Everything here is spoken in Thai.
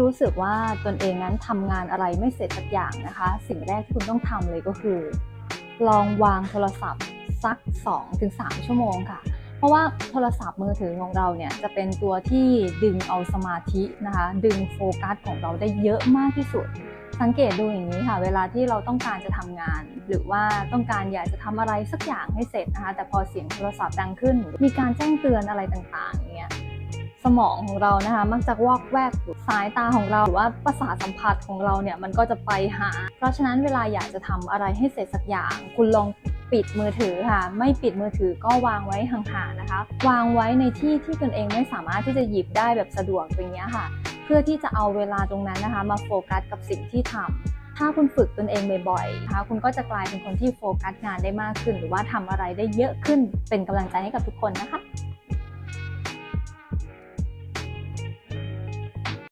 รู้สึกว่าตนเองนั้นทำงานอะไรไม่เสร็จสักอย่างนะคะ สิ่งแรกที่คุณต้องทำเลยก็คือ ลองวางโทรศัพท์สัก 2-3 ชั่วโมงค่ะ เพราะว่าโทรศัพท์มือถือของเราเนี่ยจะเป็นตัวที่ดึงเอาสมาธินะคะ ดึงโฟกัสของเราได้เยอะมากที่สุด สังเกตดูอย่างนี้ค่ะ เวลาที่เราต้องการจะทำงาน หรือว่าต้องการอยากจะทำอะไรสักอย่างให้เสร็จนะคะ แต่พอเสียงโทรศัพท์ดังขึ้น มีการแจ้งเตือนอะไรต่างๆ สมองของเรานะคะ มักจะวอกแวกสายตาของเราหรือว่าประสาทสัมผัสของเราเนี่ยมันก็จะไปหา เพราะฉะนั้นเวลาอยากจะทำอะไรให้เสร็จสักอย่าง คุณลองปิดมือถือค่ะ ไม่ปิดมือถือก็วางไว้ห่างๆนะคะ วางไว้ในที่ที่ตนเองไม่สามารถที่จะหยิบได้แบบสะดวกอย่างเงี้ยค่ะ เพื่อที่จะเอาเวลาตรงนั้นนะคะ มาโฟกัสกับสิ่งที่ทำถ้าคุณฝึกตนเองบ่อยๆนะคะคุณก็จะกลายเป็นคนที่โฟกัสงานได้มากขึ้น หรือว่าทำอะไรได้เยอะขึ้นเป็นกำลังใจให้กับทุกคนนะคะ